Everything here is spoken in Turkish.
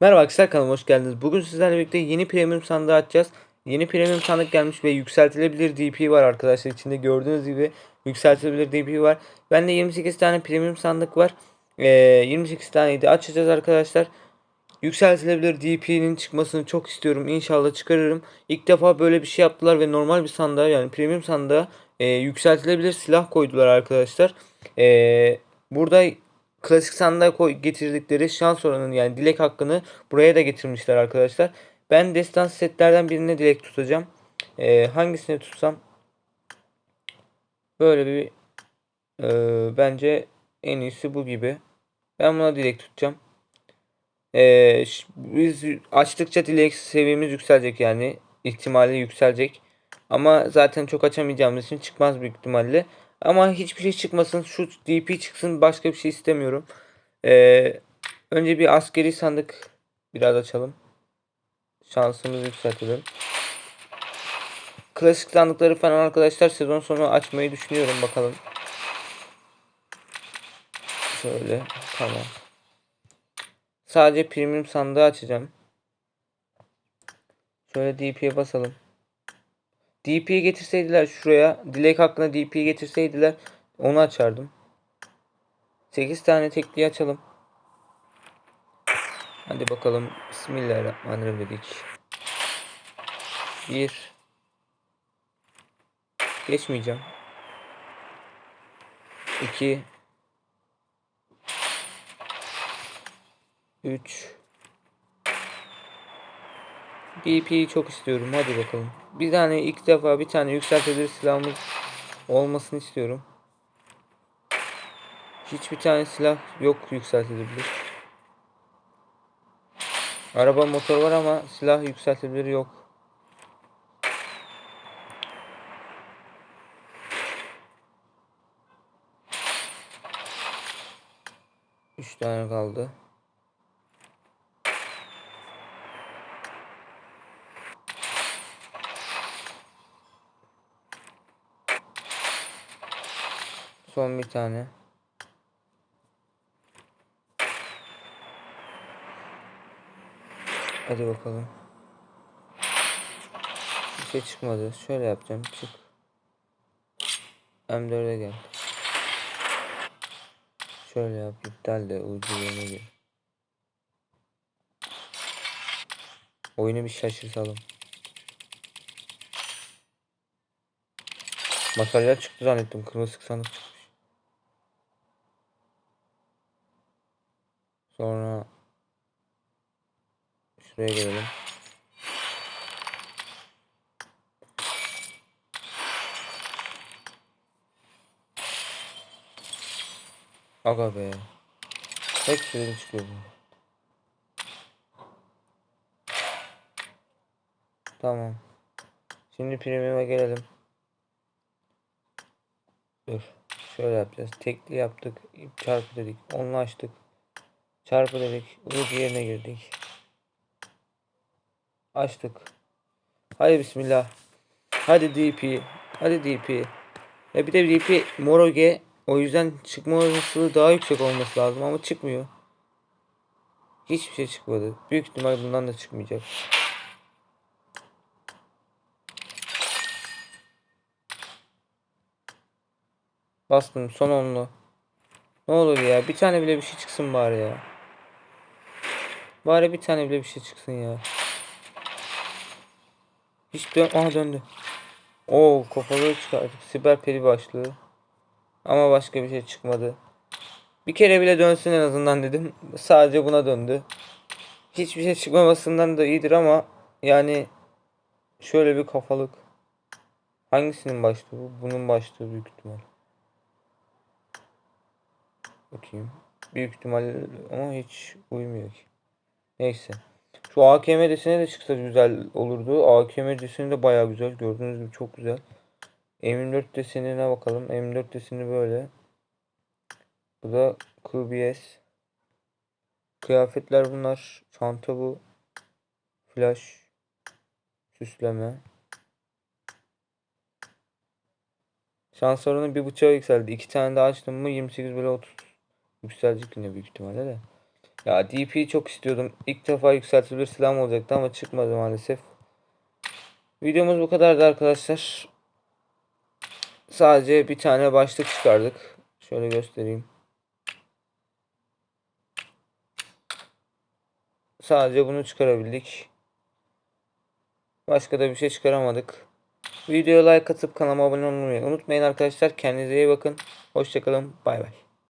Merhaba arkadaşlar kanalıma hoş geldiniz. Bugün sizlerle birlikte yeni premium sandığı açacağız. Yeni premium sandık gelmiş ve yükseltilebilir DP var arkadaşlar. İçinde gördüğünüz gibi yükseltilebilir DP var. Bende 28 tane premium sandık var. Ee, 28 taneyi de açacağız arkadaşlar. Yükseltilebilir DP'nin çıkmasını çok istiyorum. İnşallah çıkarırım. İlk defa böyle bir şey yaptılar ve normal bir sandığa yani premium sandığa e, yükseltilebilir silah koydular arkadaşlar. E, burada klasik sandığa getirdikleri şans oranını yani dilek hakkını buraya da getirmişler arkadaşlar. Ben destan setlerden birine dilek tutacağım. E, hangisini tutsam böyle bir e, bence en iyisi bu gibi. Ben buna dilek tutacağım. Ee, biz açtıkça dilek seviyemiz yükselecek yani ihtimali yükselecek. Ama zaten çok açamayacağımız için çıkmaz büyük ihtimalle. Ama hiçbir şey çıkmasın. Şu DP çıksın. Başka bir şey istemiyorum. Ee, önce bir askeri sandık biraz açalım. Şansımızı yükseltelim. Klasik sandıkları falan arkadaşlar sezon sonu açmayı düşünüyorum bakalım. Şöyle tamam. Sadece premium sandığı açacağım. Şöyle DP'ye basalım. DP'yi getirseydiler şuraya. Dilek hakkında DP'yi getirseydiler onu açardım. 8 tane tekliği açalım. Hadi bakalım. Bismillahirrahmanirrahim dedik. 1 Geçmeyeceğim. 2 3 DP'yi çok istiyorum. Hadi bakalım. Bir tane ilk defa bir tane yükseltilir silahımız olmasını istiyorum. Hiçbir tane silah yok yükseltilebilir. Araba motor var ama silah yükseltilebilir yok. Üç tane kaldı. Son bir tane. Hadi bakalım. Bir şey çıkmadı. Şöyle yapacağım. Çık. M4'e gel. Şöyle yap. iptal de ucu yerine gir. Oyunu bir şaşırtalım. Materyal çıktı zannettim. Kırmızı sandık çıkmış. Sonra şuraya gelelim. Aga be. Hepsi çıkıyor bu. Tamam. Şimdi premium'a gelelim. Dur. Şöyle yapacağız. Tekli yaptık. çarpı dedik. Onunla açtık. Çarpı dedik. Ucu yerine girdik. Açtık. Hadi bismillah. Hadi DP. Hadi DP. Ya bir de DP Moroge. O yüzden çıkma olasılığı daha yüksek olması lazım ama çıkmıyor. Hiçbir şey çıkmadı. Büyük ihtimal bundan da çıkmayacak. Bastım son onlu. Ne olur ya bir tane bile bir şey çıksın bari ya. Bari bir tane bile bir şey çıksın ya. Hiç dön Aha döndü. Oo kafaları çıkardık. Siber peri başlığı. Ama başka bir şey çıkmadı. Bir kere bile dönsün en azından dedim. Sadece buna döndü. Hiçbir şey çıkmamasından da iyidir ama yani şöyle bir kafalık. Hangisinin başlığı bu? Bunun başlığı büyük ihtimal. Bakayım. Büyük ihtimal ama hiç uymuyor ki. Neyse. Şu AKM desene de çıksa güzel olurdu. AKM deseni de baya güzel. Gördüğünüz gibi çok güzel. M24 desenine bakalım. M24 deseni böyle. Bu da QBS. Kıyafetler bunlar. Çanta bu. Flash. Süsleme. Şans oranı bir buçuğa yükseldi. İki tane daha açtım mı 28 böyle 30 yükselecek yine büyük ihtimalle de. Ya DP çok istiyordum. İlk defa yükseltilir silahım olacaktı ama çıkmadı maalesef. Videomuz bu kadardı arkadaşlar. Sadece bir tane başlık çıkardık. Şöyle göstereyim. Sadece bunu çıkarabildik. Başka da bir şey çıkaramadık. Videoya like atıp kanalıma abone olmayı unutmayın arkadaşlar. Kendinize iyi bakın. Hoşçakalın. Bay bay.